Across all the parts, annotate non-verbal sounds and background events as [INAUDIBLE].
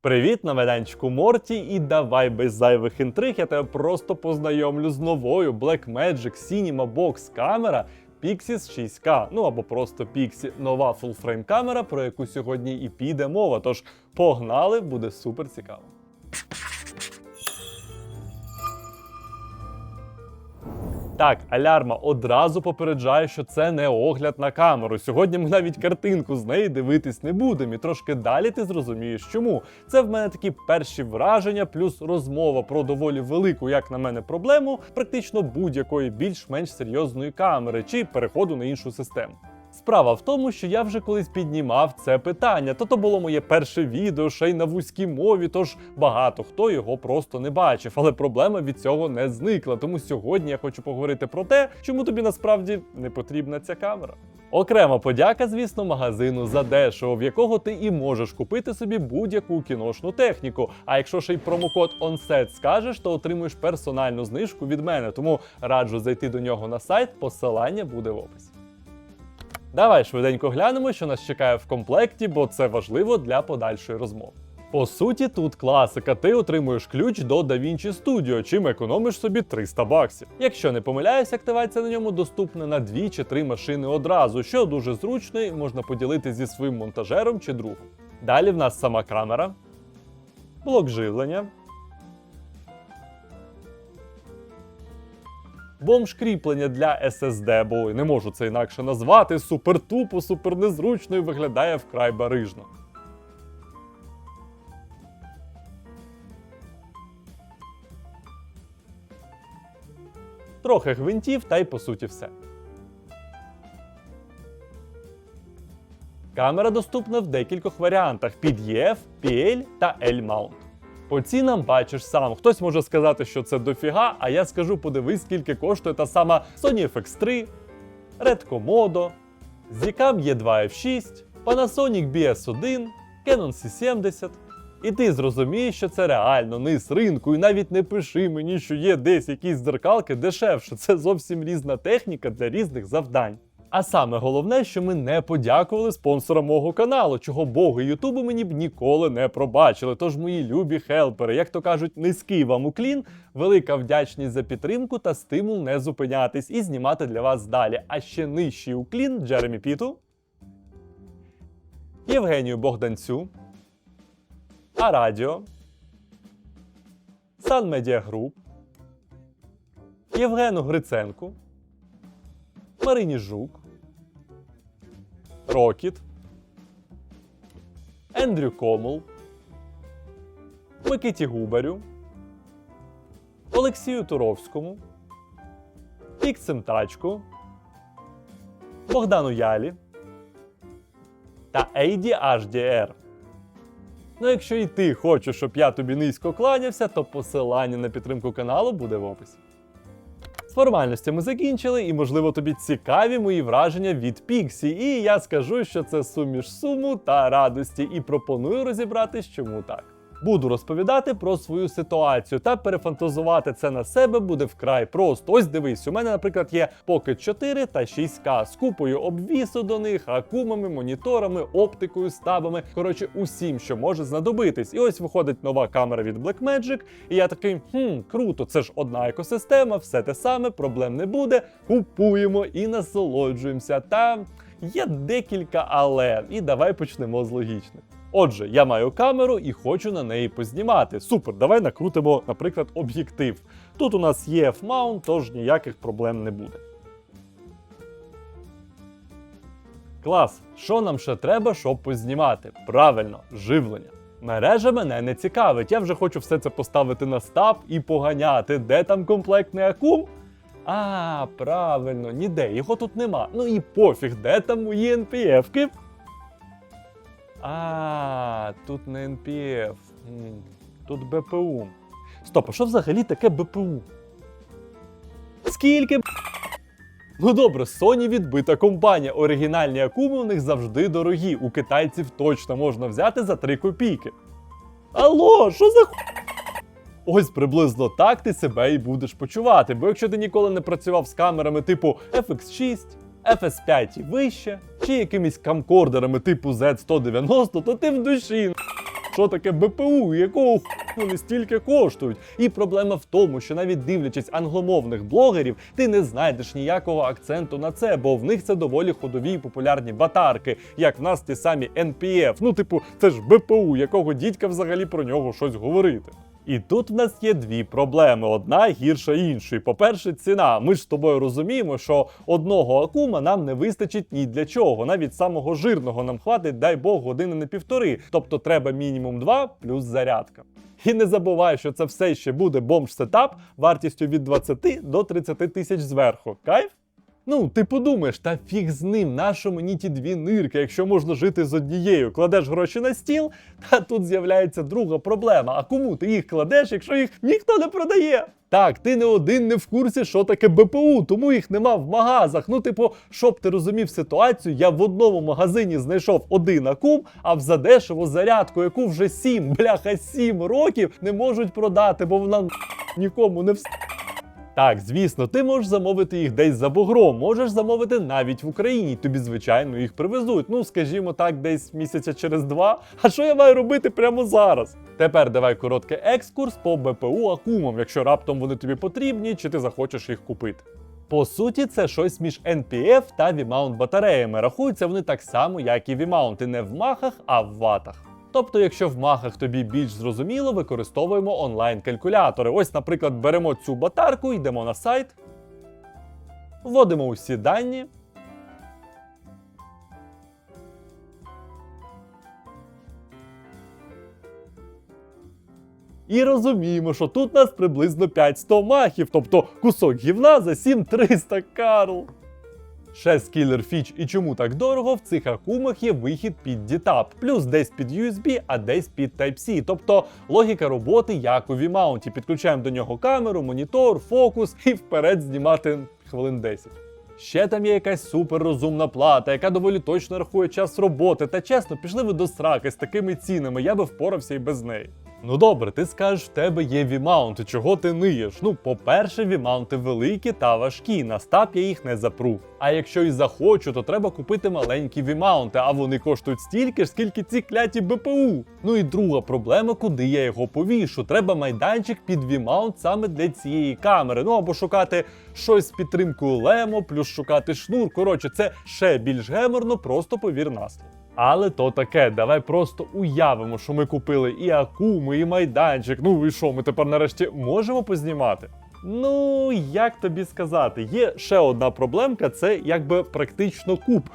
Привіт на майданчику Морті, і давай без зайвих інтриг я тебе просто познайомлю з новою Blackmagic Cinema Box камера Pixis 6K, ну або просто Pixie, нова фулфрейм камера, про яку сьогодні і піде мова. Тож погнали, буде супер цікаво. Так, алярма одразу попереджає, що це не огляд на камеру. Сьогодні ми навіть картинку з неї дивитись не будемо. І трошки далі ти зрозумієш, чому. Це в мене такі перші враження, плюс розмова про доволі велику, як на мене, проблему практично будь-якої більш-менш серйозної камери чи переходу на іншу систему. Справа в тому, що я вже колись піднімав це питання. То то було моє перше відео, ще й на вузькій мові, тож багато хто його просто не бачив. Але проблема від цього не зникла. Тому сьогодні я хочу поговорити про те, чому тобі насправді не потрібна ця камера. Окрема подяка, звісно, магазину за дешево, в якого ти і можеш купити собі будь-яку кіношну техніку. А якщо ще й промокод ONSET скажеш, то отримуєш персональну знижку від мене. Тому раджу зайти до нього на сайт, посилання буде в описі. Давай швиденько глянемо, що нас чекає в комплекті, бо це важливо для подальшої розмови. По суті, тут класика. Ти отримуєш ключ до DaVinci Studio, чим економиш собі 300 баксів. Якщо не помиляюсь, активація на ньому доступна на дві чи три машини одразу, що дуже зручно і можна поділити зі своїм монтажером чи другом. Далі в нас сама камера, блок живлення, Бомж кріплення для SSD, бо не можу це інакше назвати. Супер тупо, супер і виглядає вкрай барижно. Трохи гвинтів, та й по суті все. Камера доступна в декількох варіантах під EF, PL та L-mount. По цінам бачиш сам. Хтось може сказати, що це дофіга, а я скажу, подивись, скільки коштує та сама Sony FX3, Red Komodo, Zicam E2F6, Panasonic BS1, Canon C70. І ти зрозумієш, що це реально низ ринку, і навіть не пиши мені, що є десь якісь дзеркалки дешевше. Це зовсім різна техніка для різних завдань. А саме головне, що ми не подякували спонсорам мого каналу, чого боги Ютубу мені б ніколи не пробачили. Тож, мої любі хелпери, як то кажуть, низький вам уклін, велика вдячність за підтримку та стимул не зупинятись і знімати для вас далі. А ще нижчий уклін Джеремі Піту, Євгенію Богданцю, Арадіо, Сан Медіа Груп, Євгену Гриценку. Марині Жук, Рокіт, Ендрю Комул, Микиті Губарю, Олексію Туровському, Піксим Тачку, Богдану Ялі та Ейді HDR. Ну, якщо і ти хочеш, щоб я тобі низько кланявся, то посилання на підтримку каналу буде в описі. З формальностями закінчили, і, можливо, тобі цікаві мої враження від Піксі. І я скажу, що це суміш суму та радості, і пропоную розібратись, чому так. Буду розповідати про свою ситуацію та перефантазувати це на себе буде вкрай просто. Ось дивись, у мене, наприклад, є Pocket 4 та 6К з купою обвісу до них, акумами, моніторами, оптикою, стабами. Коротше, усім, що може знадобитись. І ось виходить нова камера від Blackmagic, і я такий, хм, круто, це ж одна екосистема, все те саме, проблем не буде. Купуємо і насолоджуємося. Та є декілька але. І давай почнемо з логічних. Отже, я маю камеру і хочу на неї познімати. Супер, давай накрутимо, наприклад, об'єктив. Тут у нас є F-mount, тож ніяких проблем не буде. Клас, що нам ще треба, щоб познімати? Правильно, живлення. Мережа мене не цікавить. Я вже хочу все це поставити на стаб і поганяти. Де там комплектний акум? А, правильно, ніде, його тут нема. Ну і пофіг, де там мої NPF-ки? А, тут не NPF. Тут БПУ. Стоп, а що взагалі таке БПУ? Скільки? Ну добре, Sony відбита компанія. Оригінальні акуми у них завжди дорогі. У китайців точно можна взяти за 3 копійки. Алло, що за ху... Ось приблизно так ти себе і будеш почувати. Бо якщо ти ніколи не працював з камерами типу FX6, FS5 і вище, чи якимись камкордерами типу Z190, то ти в душі. що таке БПУ, якого вони стільки коштують. І проблема в тому, що навіть дивлячись англомовних блогерів, ти не знайдеш ніякого акценту на це, бо в них це доволі ходові і популярні батарки, як в нас ті самі NPF. Ну, типу, це ж БПУ, якого дідька взагалі про нього щось говорити. І тут в нас є дві проблеми: одна гірша іншої. По-перше, ціна. Ми ж з тобою розуміємо, що одного акума нам не вистачить ні для чого. Навіть самого жирного нам хватить, дай Бог, години на півтори. Тобто треба мінімум два плюс зарядка. І не забувай, що це все ще буде бомж-сетап вартістю від 20 до 30 тисяч зверху. Кайф? Ну, ти подумаєш, та фіг з ним, нащо мені ті дві нирки, якщо можна жити з однією, кладеш гроші на стіл, та тут з'являється друга проблема. А кому ти їх кладеш, якщо їх ніхто не продає? Так, ти не один не в курсі, що таке БПУ, тому їх нема в магазах. Ну, типу, щоб ти розумів ситуацію, я в одному магазині знайшов один акум, а в задешеву зарядку, яку вже сім, бляха, сім років не можуть продати, бо вона нікому не вс... Так, звісно, ти можеш замовити їх десь за бугром, можеш замовити навіть в Україні. Тобі, звичайно, їх привезуть. Ну, скажімо так, десь місяця через два. А що я маю робити прямо зараз? Тепер давай короткий екскурс по БПУ акумам, якщо раптом вони тобі потрібні, чи ти захочеш їх купити. По суті, це щось між NPF та V-mount батареями. Рахуються вони так само, як і V-mount, не в махах, а в ватах. Тобто, якщо в махах тобі більш зрозуміло, використовуємо онлайн-калькулятори. Ось, наприклад, беремо цю батарку, йдемо на сайт, вводимо усі дані. І розуміємо, що тут нас приблизно 500 махів, тобто кусок гівна за 7300 Карл. Ще з кілер фіч і чому так дорого, в цих акумах є вихід під DTAP, плюс десь під USB, а десь під Type-C. Тобто логіка роботи як у V-маунті. Підключаємо до нього камеру, монітор, фокус і вперед знімати хвилин 10. Ще там є якась суперрозумна плата, яка доволі точно рахує час роботи. Та чесно, пішли ви до сраки з такими цінами, я би впорався і без неї. Ну добре, ти скажеш, в тебе є V-маунти, чого ти ниєш? Ну, по-перше, V-маунти великі та важкі, на стап я їх не запру. А якщо і захочу, то треба купити маленькі V-маунти, а вони коштують стільки ж, скільки ці кляті БПУ. Ну і друга проблема, куди я його повішу. Треба майданчик під V-маунт саме для цієї камери. Ну або шукати щось з підтримкою лемо, плюс шукати шнур. Коротше, це ще більш геморно, просто повір на слово. Але то таке, давай просто уявимо, що ми купили і акуми, і майданчик. Ну і що, ми тепер нарешті можемо познімати? Ну, як тобі сказати, є ще одна проблемка, це якби практично куб.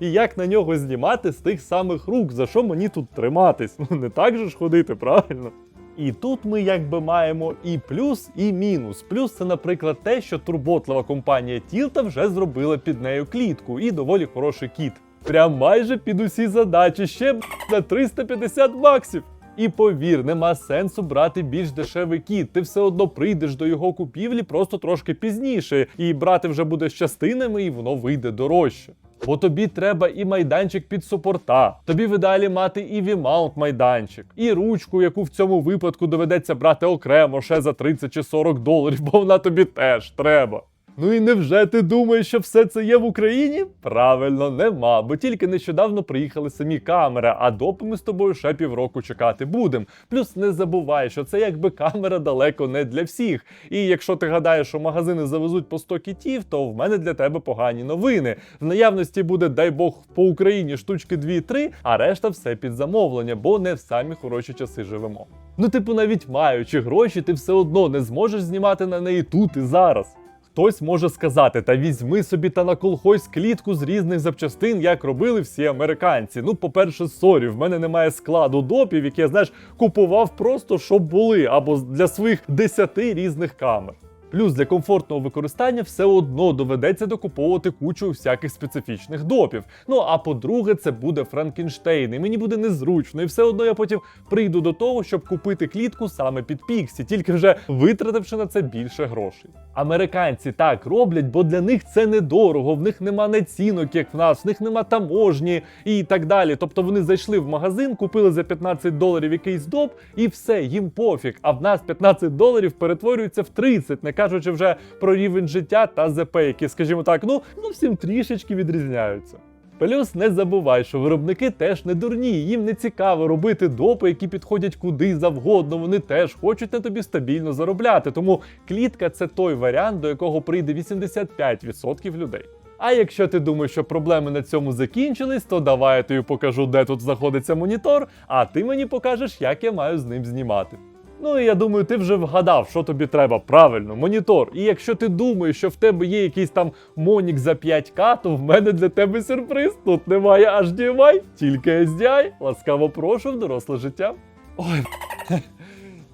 І як на нього знімати з тих самих рук, за що мені тут триматись? Ну не так же ж ходити, правильно? І тут ми якби маємо і плюс, і мінус. Плюс це, наприклад, те, що турботлива компанія Тілта вже зробила під нею клітку і доволі хороший кіт. Прям майже під усі задачі ще на 350 баксів. І повір, нема сенсу брати більш дешевий кіт. Ти все одно прийдеш до його купівлі просто трошки пізніше, і брати вже буде з частинами, і воно вийде дорожче. Бо тобі треба і майданчик під супорта. Тобі в ідеалі мати і V-mount майданчик, і ручку, яку в цьому випадку доведеться брати окремо ще за 30 чи 40 доларів, бо вона тобі теж треба. Ну і невже ти думаєш, що все це є в Україні? Правильно, нема, бо тільки нещодавно приїхали самі камери, а допи ми з тобою ще півроку чекати будемо. Плюс не забувай, що це якби камера далеко не для всіх. І якщо ти гадаєш, що магазини завезуть по 100 кітів, то в мене для тебе погані новини. В наявності буде, дай Бог, по Україні штучки 2-3, а решта все під замовлення, бо не в самі хороші часи живемо. Ну, типу, навіть маючи гроші, ти все одно не зможеш знімати на неї тут і зараз. Хтось може сказати, та візьми собі та на наколхойсь клітку з різних запчастин, як робили всі американці. Ну, по-перше, сорі, в мене немає складу допів, які я знаєш, купував просто, щоб були, або для своїх десяти різних камер. Плюс для комфортного використання все одно доведеться докуповувати кучу всяких специфічних допів. Ну а по-друге, це буде Франкенштейн, і мені буде незручно, і все одно я потім прийду до того, щоб купити клітку саме під Піксі, тільки вже витративши на це більше грошей. Американці так роблять, бо для них це недорого, в них нема націнок, як в нас, в них нема таможні і так далі. Тобто вони зайшли в магазин, купили за 15 доларів якийсь доп, і все, їм пофіг. А в нас 15 доларів перетворюються в 30, не кажучи вже про рівень життя та ЗП, які, скажімо так, ну, ну всім трішечки відрізняються. Плюс не забувай, що виробники теж не дурні, їм не цікаво робити допи, які підходять куди завгодно. Вони теж хочуть на тобі стабільно заробляти. Тому клітка це той варіант, до якого прийде 85% людей. А якщо ти думаєш, що проблеми на цьому закінчились, то давай я тобі покажу, де тут знаходиться монітор, а ти мені покажеш, як я маю з ним знімати. Ну і я думаю, ти вже вгадав, що тобі треба правильно, монітор. І якщо ти думаєш, що в тебе є якийсь там Монік за 5К, то в мене для тебе сюрприз. Тут немає HDMI, тільки SDI. Ласкаво прошу в доросле життя. Ой. [LAUGHS]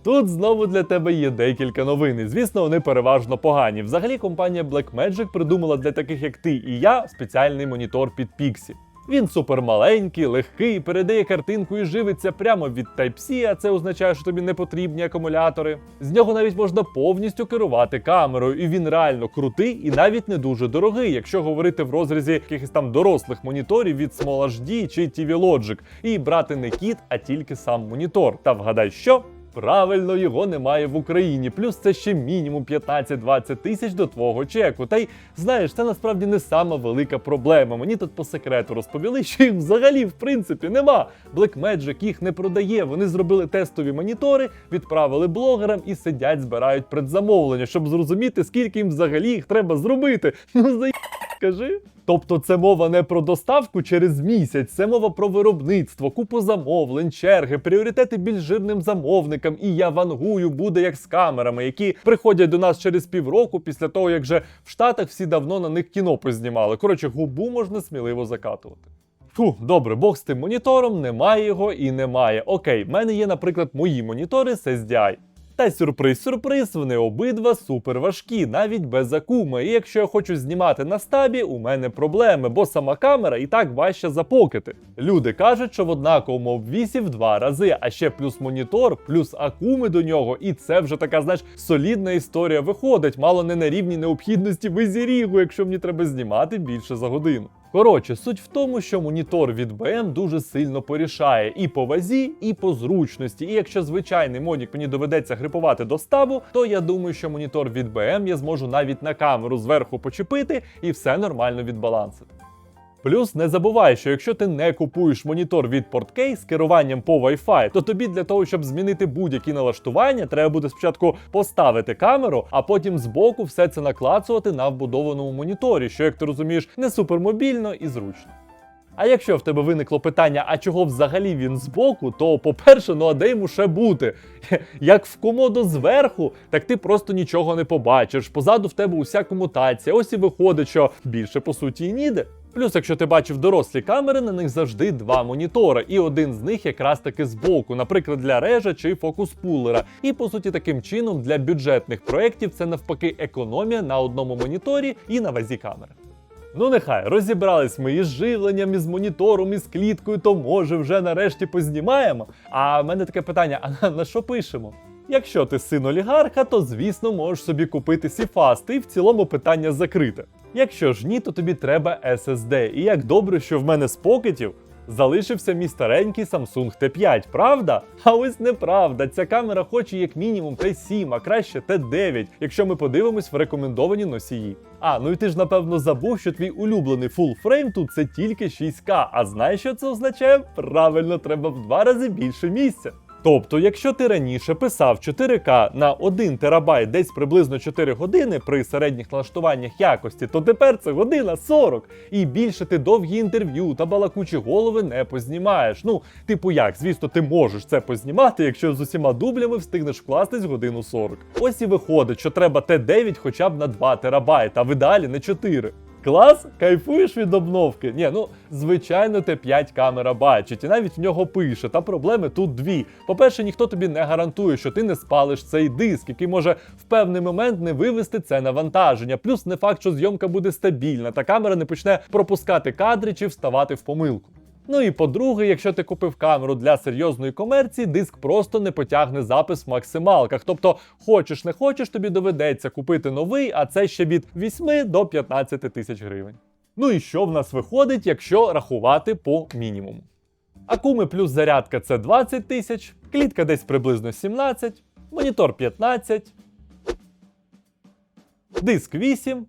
Тут знову для тебе є декілька новин. І, звісно, вони переважно погані. Взагалі, компанія Blackmagic придумала для таких, як ти і я, спеціальний монітор під Pixie. Він супермаленький, легкий, передає картинку і живиться прямо від Type-C, а це означає, що тобі не потрібні акумулятори. З нього навіть можна повністю керувати камерою, і він реально крутий і навіть не дуже дорогий, якщо говорити в розрізі якихось там дорослих моніторів від Small HD чи TV Logic, і брати не кіт, а тільки сам монітор. Та вгадай, що? Правильно, його немає в Україні. Плюс це ще мінімум 15-20 тисяч до твого чеку. Та й знаєш, це насправді не сама велика проблема. Мені тут по секрету розповіли, що їх взагалі в принципі нема. Blackmagic їх не продає. Вони зробили тестові монітори, відправили блогерам і сидять, збирають предзамовлення, щоб зрозуміти, скільки їм взагалі їх треба зробити. Ну за скажи. Тобто це мова не про доставку через місяць, це мова про виробництво, купу замовлень, черги, пріоритети більш жирним замовникам. І я вангую буде як з камерами, які приходять до нас через півроку після того, як вже в Штатах всі давно на них кіно познімали. Коротше, губу можна сміливо закатувати. Фу, добре, бог з тим монітором, немає його і немає. Окей, в мене є, наприклад, мої монітори з SDI. Та сюрприз, сюрприз, вони обидва супер важкі, навіть без акуми. І якщо я хочу знімати на стабі, у мене проблеми, бо сама камера і так важче запокити. Люди кажуть, що в однаковому обвісі в два рази, а ще плюс монітор, плюс акуми до нього, і це вже така, знаєш, солідна історія виходить, мало не на рівні необхідності визірігу, якщо мені треба знімати більше за годину. Коротше, суть в тому, що монітор від BM дуже сильно порішає і по вазі, і по зручності. І якщо звичайний монік мені доведеться грипувати до ставу, то я думаю, що монітор від BM я зможу навіть на камеру зверху почепити і все нормально відбалансити. Плюс не забувай, що якщо ти не купуєш монітор від Portkey з керуванням по Wi-Fi, то тобі для того, щоб змінити будь-які налаштування, треба буде спочатку поставити камеру, а потім збоку все це наклацувати на вбудованому моніторі, що, як ти розумієш, не супермобільно і зручно. А якщо в тебе виникло питання, а чого взагалі він збоку, то по-перше, ну а де йому ще бути? [LAUGHS] Як в комоду зверху, так ти просто нічого не побачиш. Позаду в тебе уся комутація. Ось і виходить, що більше по суті і ніде. Плюс, якщо ти бачив дорослі камери, на них завжди два монітори, і один з них якраз таки збоку, наприклад, для режа чи фокус-пулера. І по суті, таким чином для бюджетних проєктів це навпаки економія на одному моніторі і на вазі камери. Ну нехай розібрались ми із живленням, із монітором, із кліткою, то може вже нарешті познімаємо. А в мене таке питання: а на, на що пишемо? Якщо ти син олігарха, то звісно можеш собі купити Сіфаст, і в цілому питання закрите. Якщо ж ні, то тобі треба SSD. І як добре, що в мене з покетів залишився мій старенький Samsung T5, правда? А ось неправда. Ця камера хоче як мінімум T7, а краще T9, якщо ми подивимось в рекомендовані носії. А, ну і ти ж напевно забув, що твій улюблений frame тут це тільки 6К. А знаєш, що це означає? Правильно, треба в два рази більше місця. Тобто, якщо ти раніше писав 4К на 1 терабайт десь приблизно 4 години при середніх налаштуваннях якості, то тепер це година 40. І більше ти довгі інтерв'ю та балакучі голови не познімаєш. Ну, типу як, звісно, ти можеш це познімати, якщо з усіма дублями встигнеш вкластись годину 40. Ось і виходить, що треба Т9 хоча б на 2 терабайт, а в ідеалі не 4. Клас, кайфуєш від обновки? Ні, ну звичайно, Т5 камера бачить, і навіть в нього пише. Та проблеми тут дві. По-перше, ніхто тобі не гарантує, що ти не спалиш цей диск, який може в певний момент не вивести це навантаження. Плюс не факт, що зйомка буде стабільна, та камера не почне пропускати кадри чи вставати в помилку. Ну і по-друге, якщо ти купив камеру для серйозної комерції, диск просто не потягне запис в максималках. Тобто, хочеш не хочеш, тобі доведеться купити новий, а це ще від 8 до 15 тисяч гривень. Ну і що в нас виходить, якщо рахувати по мінімуму? Акуми плюс зарядка це 20 тисяч, клітка десь приблизно 17, монітор 15, диск 8.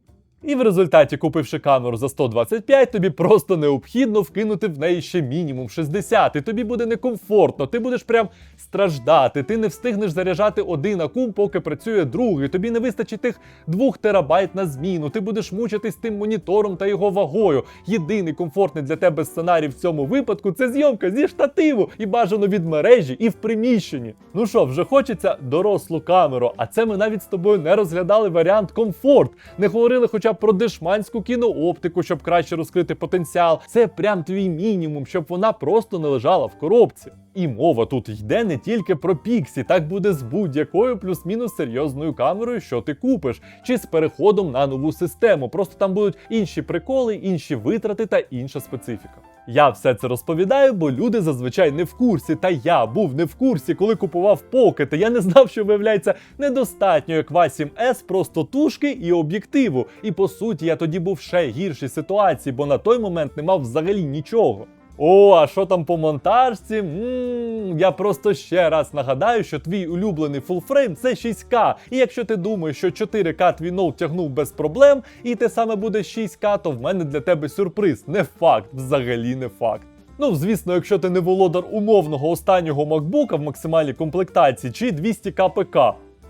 І в результаті, купивши камеру за 125, тобі просто необхідно вкинути в неї ще мінімум 60. І тобі буде некомфортно, ти будеш прям страждати. Ти не встигнеш заряджати один акум, поки працює другий. Тобі не вистачить тих 2 терабайт на зміну. Ти будеш мучитись тим монітором та його вагою. Єдиний комфортний для тебе сценарій в цьому випадку це зйомка зі штативу і бажано від мережі і в приміщенні. Ну що, вже хочеться дорослу камеру, а це ми навіть з тобою не розглядали варіант комфорт. Не говорили хоча б про дешманську кінооптику, щоб краще розкрити потенціал. Це прям твій мінімум, щоб вона просто не лежала в коробці. І мова тут йде не тільки про піксі, так буде з будь-якою плюс-мінус серйозною камерою, що ти купиш, чи з переходом на нову систему. Просто там будуть інші приколи, інші витрати та інша специфіка. Я все це розповідаю, бо люди зазвичай не в курсі. Та я був не в курсі, коли купував покети. Я не знав, що виявляється недостатньо як 7S просто тушки і об'єктиву. І по суті, я тоді був ще гіршій ситуації, бо на той момент не мав взагалі нічого. О, а що там по монтажці? м я просто ще раз нагадаю, що твій улюблений фулфрейм це 6К. І якщо ти думаєш, що 4К твій ноут тягнув без проблем, і те саме буде 6К, то в мене для тебе сюрприз. Не факт, взагалі не факт. Ну, звісно, якщо ти не володар умовного останнього MacBook в максимальній комплектації чи 200 КПК.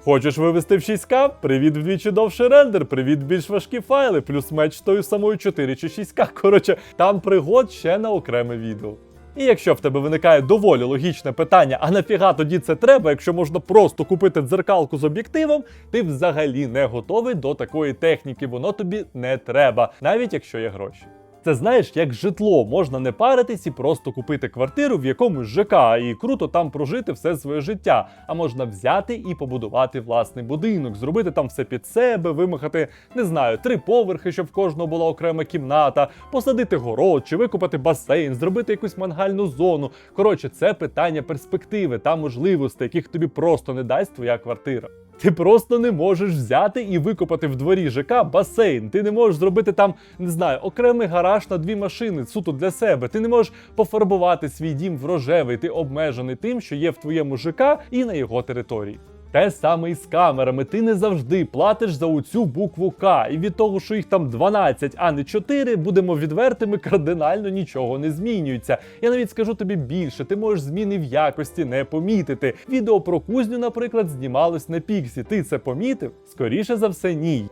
Хочеш вивести в 6К? Привіт вдвічі довший рендер, привіт більш важкі файли, плюс меч тою самою 4 чи 6К. Коротше, там пригод ще на окреме відео. І якщо в тебе виникає доволі логічне питання, а нафіга тоді це треба, якщо можна просто купити дзеркалку з об'єктивом, ти взагалі не готовий до такої техніки, воно тобі не треба, навіть якщо є гроші. Це знаєш, як житло, можна не паритись і просто купити квартиру в якомусь ЖК, і круто там прожити все своє життя. А можна взяти і побудувати власний будинок, зробити там все під себе, вимахати, не знаю, три поверхи, щоб в кожного була окрема кімната, посадити город чи викопати басейн, зробити якусь мангальну зону. Коротше, це питання перспективи та можливостей, яких тобі просто не дасть твоя квартира. Ти просто не можеш взяти і викопати в дворі ЖК басейн. Ти не можеш зробити там, не знаю, окремий гараж на дві машини, суто для себе. Ти не можеш пофарбувати свій дім в рожевий. Ти обмежений тим, що є в твоєму ЖК і на його території. Те саме і з камерами. Ти не завжди платиш за оцю букву К. І від того, що їх там 12, а не 4, будемо відвертими, кардинально нічого не змінюється. Я навіть скажу тобі більше, ти можеш зміни в якості не помітити. Відео про кузню, наприклад, знімалось на піксі. Ти це помітив? Скоріше за все, ні.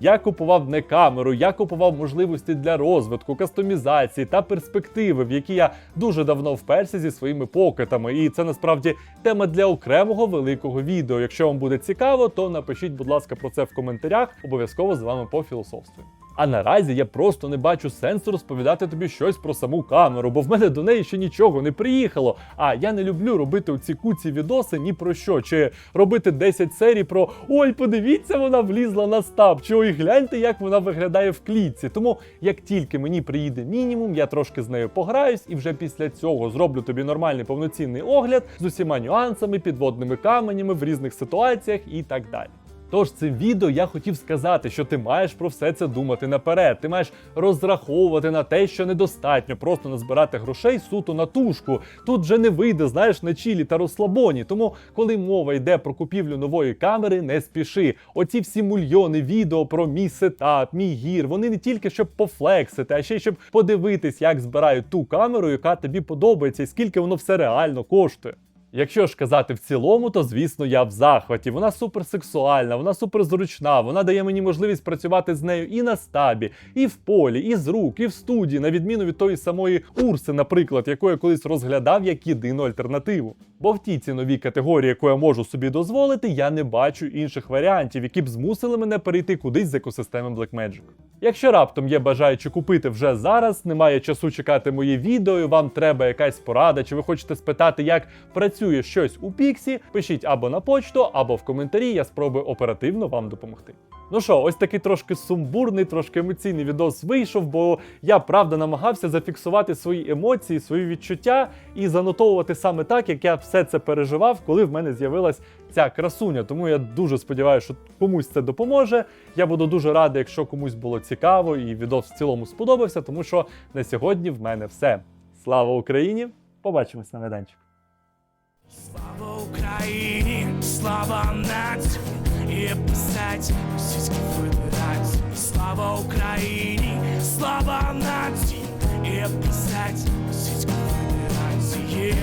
Я купував не камеру, я купував можливості для розвитку, кастомізації та перспективи, в які я дуже давно вперся зі своїми покетами. І це насправді тема для окремого великого відео. Якщо вам буде цікаво, то напишіть, будь ласка, про це в коментарях. Обов'язково з вами пофілософствую. А наразі я просто не бачу сенсу розповідати тобі щось про саму камеру, бо в мене до неї ще нічого не приїхало. А я не люблю робити оці куці відоси ні про що, чи робити 10 серій про ой, подивіться, вона влізла на стаб, чи ой, гляньте, як вона виглядає в клітці. Тому як тільки мені приїде мінімум, я трошки з нею пограюсь, і вже після цього зроблю тобі нормальний повноцінний огляд з усіма нюансами, підводними каменями в різних ситуаціях і так далі. Тож цим відео я хотів сказати, що ти маєш про все це думати наперед. Ти маєш розраховувати на те, що недостатньо просто назбирати грошей суто на тушку. Тут вже не вийде, знаєш, на чілі та розслабоні. Тому, коли мова йде про купівлю нової камери, не спіши. Оці всі мільйони відео про мій сетап, мій гір, вони не тільки щоб пофлексити, а ще й щоб подивитись, як збирають ту камеру, яка тобі подобається, і скільки воно все реально коштує. Якщо ж казати в цілому, то звісно я в захваті. Вона суперсексуальна, вона суперзручна, вона дає мені можливість працювати з нею і на стабі, і в полі, і з рук, і в студії, на відміну від тої самої Урси, наприклад, яку я колись розглядав як єдину альтернативу. Бо в тій ціновій категорії, яку я можу собі дозволити, я не бачу інших варіантів, які б змусили мене перейти кудись з екосистеми Blackmagic. Якщо раптом є бажаючи купити вже зараз, немає часу чекати мої відео, і вам треба якась порада, чи ви хочете спитати, як працює щось у Піксі, пишіть або на почту, або в коментарі, я спробую оперативно вам допомогти. Ну що, ось такий трошки сумбурний, трошки емоційний відос вийшов, бо я правда намагався зафіксувати свої емоції, свої відчуття і занотовувати саме так, як я все це переживав, коли в мене з'явилась ця красуня. Тому я дуже сподіваюся, що комусь це допоможе. Я буду дуже радий, якщо комусь було цікаво і відос в цілому сподобався, тому що на сьогодні в мене все. Слава Україні! Побачимось на майданчику. Слава Україні, слава нації, і писать російські Федерації. Слава Україні, слава нації, і писать російські Федерації.